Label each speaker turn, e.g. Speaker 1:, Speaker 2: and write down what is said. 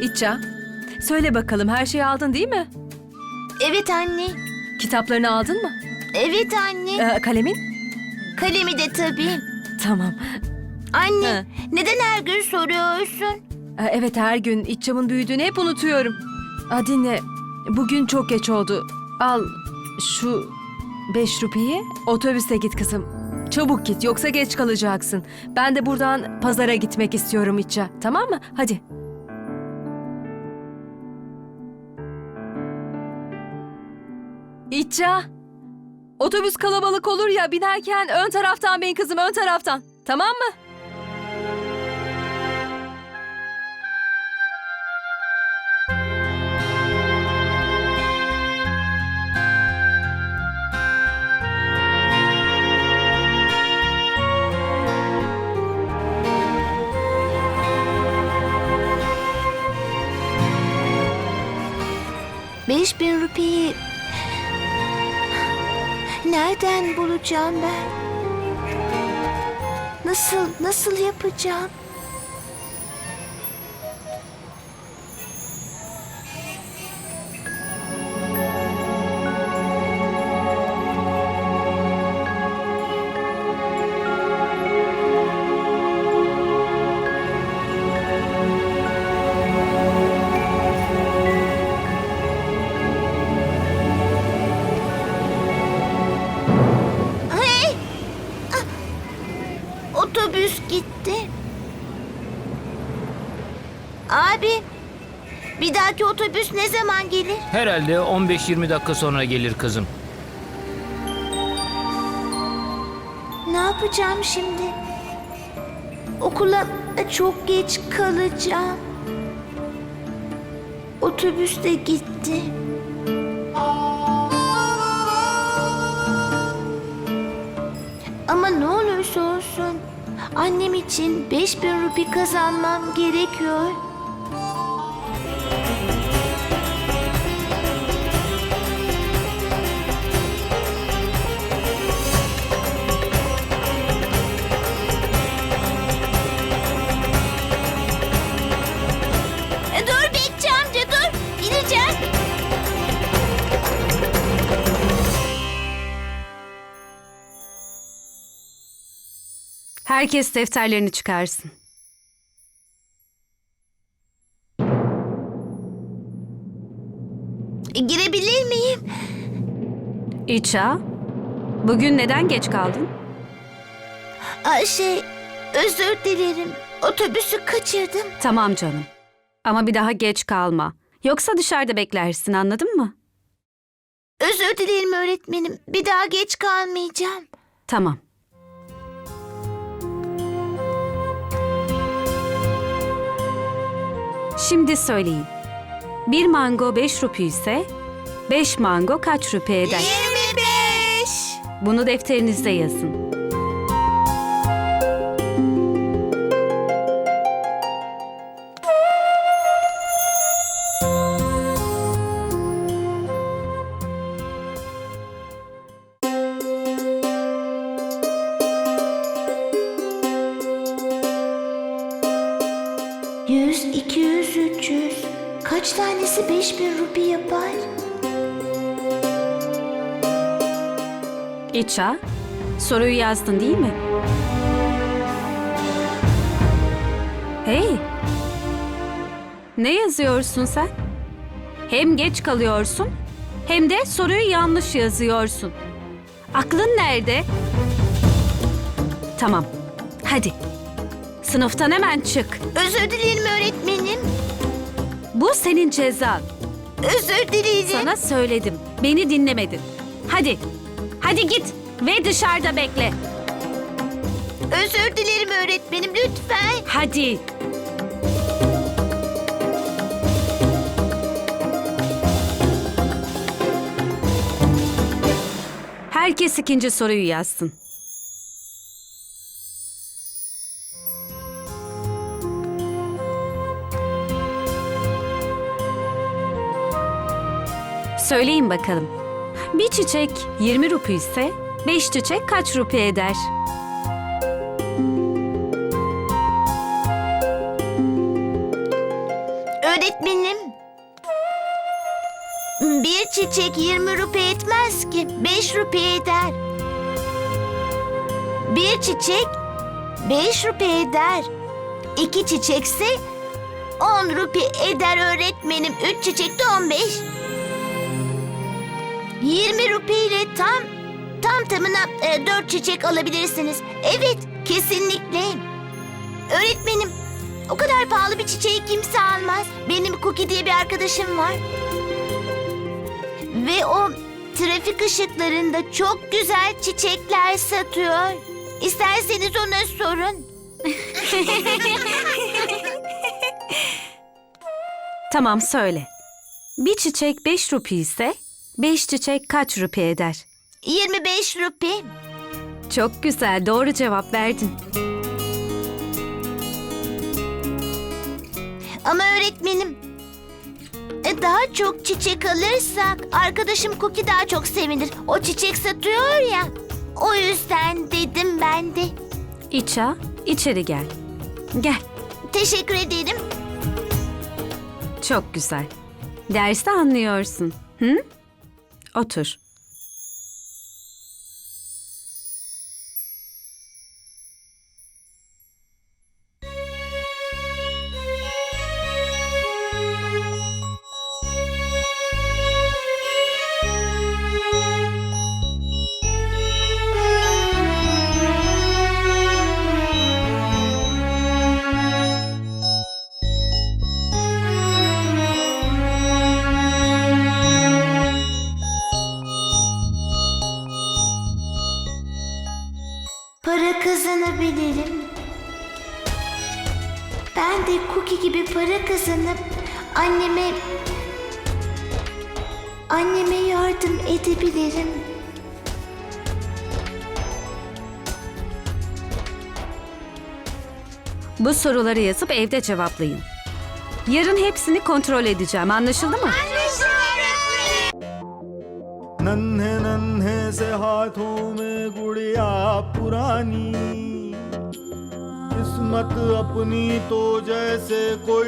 Speaker 1: İtça, söyle bakalım her şeyi aldın değil mi?
Speaker 2: Evet anne.
Speaker 1: Kitaplarını aldın mı?
Speaker 2: Evet anne.
Speaker 1: Ee, kalemin?
Speaker 2: Kalemi de tabii.
Speaker 1: Tamam.
Speaker 2: Anne,
Speaker 1: Ha.
Speaker 2: neden her gün soruyorsun?
Speaker 1: Ee, evet her gün İtçam'ın büyüdüğünü hep unutuyorum. Aa, dinle, bugün çok geç oldu. Al şu beş rupiyi otobüse git kızım. Çabuk git yoksa geç kalacaksın. Ben de buradan pazara gitmek istiyorum İtça. Tamam mı? Hadi. İtça. Otobüs kalabalık olur ya binerken ön taraftan bin kızım ön taraftan. Tamam mı?
Speaker 2: Beş bin rupiyi nereden bulacağım ben? Nasıl, nasıl yapacağım? Otobüs gitti. Abi, bir dahaki otobüs ne zaman gelir?
Speaker 3: Herhalde 15-20 dakika sonra gelir kızım.
Speaker 2: Ne yapacağım şimdi? Okula çok geç kalacağım. Otobüs de gitti. İçin 5000 rupi kazanmam gerekiyor.
Speaker 4: Herkes defterlerini çıkarsın.
Speaker 2: E, girebilir miyim?
Speaker 4: İça, bugün neden geç kaldın?
Speaker 2: Aa, şey özür dilerim. Otobüsü kaçırdım.
Speaker 4: Tamam canım. Ama bir daha geç kalma. Yoksa dışarıda beklersin anladın mı?
Speaker 2: Özür dilerim öğretmenim. Bir daha geç kalmayacağım.
Speaker 4: Tamam. Şimdi söyleyin. Bir mango 5 rupi ise 5 mango kaç rupi eder?
Speaker 2: 25.
Speaker 4: Bunu defterinizde yazın.
Speaker 2: Kaç tanesi beş bin rupi yapar?
Speaker 4: İça, soruyu yazdın değil mi? Hey! Ne yazıyorsun sen? Hem geç kalıyorsun hem de soruyu yanlış yazıyorsun. Aklın nerede? Tamam. Hadi. Sınıftan hemen çık.
Speaker 2: Özür dilerim öğretmenim.
Speaker 4: Bu senin cezan.
Speaker 2: Özür dilerim.
Speaker 4: Sana söyledim. Beni dinlemedin. Hadi. Hadi git ve dışarıda bekle.
Speaker 2: Özür dilerim öğretmenim lütfen.
Speaker 4: Hadi. Herkes ikinci soruyu yazsın. Söyleyin bakalım. Bir çiçek 20 rupi ise 5 çiçek kaç rupi eder?
Speaker 2: Öğretmenim. Bir çiçek 20 rupi etmez ki. 5 rupi eder. Bir çiçek 5 rupi eder. İki çiçekse 10 rupi eder öğretmenim. Üç çiçek de 15. 20 rupi ile tam tam tamına 4 çiçek alabilirsiniz. Evet, kesinlikle. Öğretmenim, o kadar pahalı bir çiçeği kimse almaz. Benim Cookie diye bir arkadaşım var. Ve o trafik ışıklarında çok güzel çiçekler satıyor. İsterseniz ona sorun.
Speaker 4: Tamam söyle. Bir çiçek 5 rupi ise 5 çiçek kaç rupi eder?
Speaker 2: 25 rupi.
Speaker 4: Çok güzel, doğru cevap verdin.
Speaker 2: Ama öğretmenim, e, daha çok çiçek alırsak arkadaşım Cookie daha çok sevinir. O çiçek satıyor ya. O yüzden dedim ben de.
Speaker 4: İça, içeri gel. Gel.
Speaker 2: Teşekkür ederim.
Speaker 4: Çok güzel. Dersi anlıyorsun. Hı? Otur.
Speaker 2: Ben de Cookie gibi para kazanıp anneme anneme yardım edebilirim.
Speaker 4: Bu soruları yazıp evde cevaplayın. Yarın hepsini kontrol edeceğim. Anlaşıldı mı?
Speaker 5: नन्हे नन्हे से हाथों में गुड़िया पुरानी किस्मत अपनी तो जैसे कोई